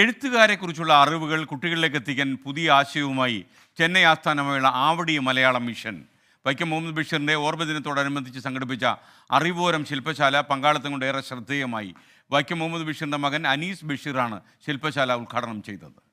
എഴുത്തുകാരെക്കുറിച്ചുള്ള അറിവുകൾ കുട്ടികളിലേക്ക് എത്തിക്കാൻ പുതിയ ആശയവുമായി ചെന്നൈ ആസ്ഥാനമായുള്ള ആവടി മലയാളം മിഷൻ. വൈക്കം മുഹമ്മദ് ബഷീറിന്റെ ഓർമ്മദിനത്തോടനുബന്ധിച്ച് സംഘടിപ്പിച്ച അറിവോരം ശില്പശാല പങ്കാളിത്തം കൊണ്ട് ഏറെ ശ്രദ്ധേയമായി. വൈക്കം മുഹമ്മദ് ബഷീറിന്റെ മകൻ അനീസ് ബഷീറാണ് ശില്പശാല ഉദ്ഘാടനം ചെയ്തത്.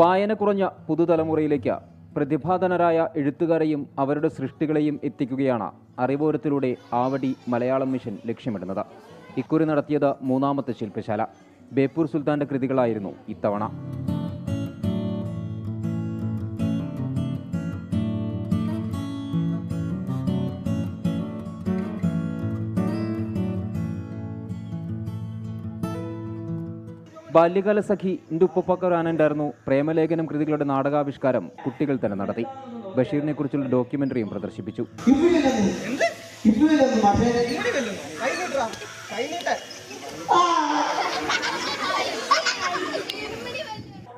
വായന കുറഞ്ഞ പുതുതലമുറയിലേക്ക് പ്രതിഭാധനരായ എഴുത്തുകാരെയും അവരുടെ സൃഷ്ടികളെയും എത്തിക്കുകയാണ് അറിവോരത്തിലൂടെ ആവടി മലയാളം മിഷൻ ലക്ഷ്യമിടുന്നത്. ഇക്കുറി നടത്തിയത് മൂന്നാമത്തെ ശില്പശാല. ബേപ്പൂർ സുൽത്താന്റെ കൃതികളായിരുന്നു ഇത്തവണ. ബാല്യകാല സഖി ഇന്ദുപ്പൊപ്പക്കറാനുണ്ടായിരുന്നു പ്രേമലേഖനം കൃതികളുടെ നാടകാവിഷ്കാരം കുട്ടികൾ തന്നെ നടത്തി. ബഷീറിനെ കുറിച്ചുള്ള ഡോക്യുമെന്ററിയും പ്രദർശിപ്പിച്ചു.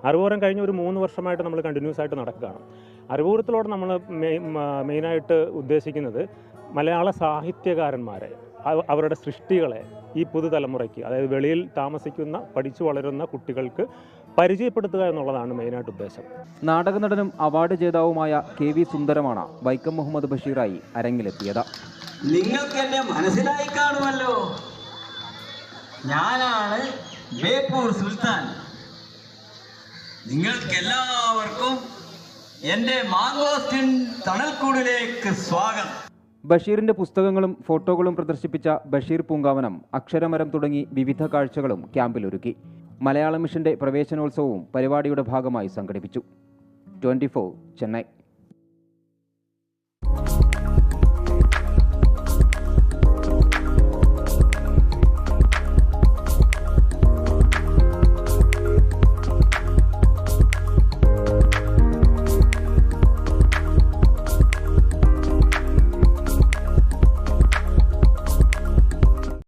അറിവൂരം കഴിഞ്ഞ ഒരു മൂന്ന് വർഷമായിട്ട് നമ്മൾ കണ്ടിന്യൂസ് ആയിട്ട് നടക്കുകയാണ്. അറിവൂരത്തിലൂടെ നമ്മൾ മെയിനായിട്ട് ഉദ്ദേശിക്കുന്നത് മലയാള സാഹിത്യകാരന്മാരെ അവരുടെ സൃഷ്ടികളെ ഈ പുതുതലമുറയ്ക്ക് അതായത് വെളിയിൽ താമസിക്കുന്ന പഠിച്ചു വളരുന്ന കുട്ടികൾക്ക് പരിചയപ്പെടുത്തുക എന്നുള്ളതാണ് മെയിനായിട്ട് ഉദ്ദേശം. നാടക നടനും അവാർഡ് ജേതാവുമായ കെ വി സുന്ദരമാണ് വൈക്കം മുഹമ്മദ് ബഷീറായി അരങ്ങിലെത്തിയത്. നിങ്ങൾക്ക് എന്നെ മനസ്സിലായി കാണുമല്ലോ. ഞാനാണ് ബേപ്പൂർ സുൽത്താൻ. നിങ്ങൾക്കെല്ലാവർക്കും എന്റെ മാങ്കോസ്റ്റിൻ തണൽക്കൂടിലേക്ക് സ്വാഗതം. ബഷീറിന്റെ പുസ്തകങ്ങളും ഫോട്ടോകളും പ്രദർശിപ്പിച്ച ബഷീർ പൂങ്കാവനം അക്ഷരമരം തുടങ്ങി വിവിധ കാഴ്ചകളും ക്യാമ്പിലൊരുക്കി മലയാള മിഷന്റെ പ്രവേശനോത്സവവും പരിപാടിയുടെ ഭാഗമായി സംഘടിപ്പിച്ചു. ട്വന്റി ചെന്നൈ.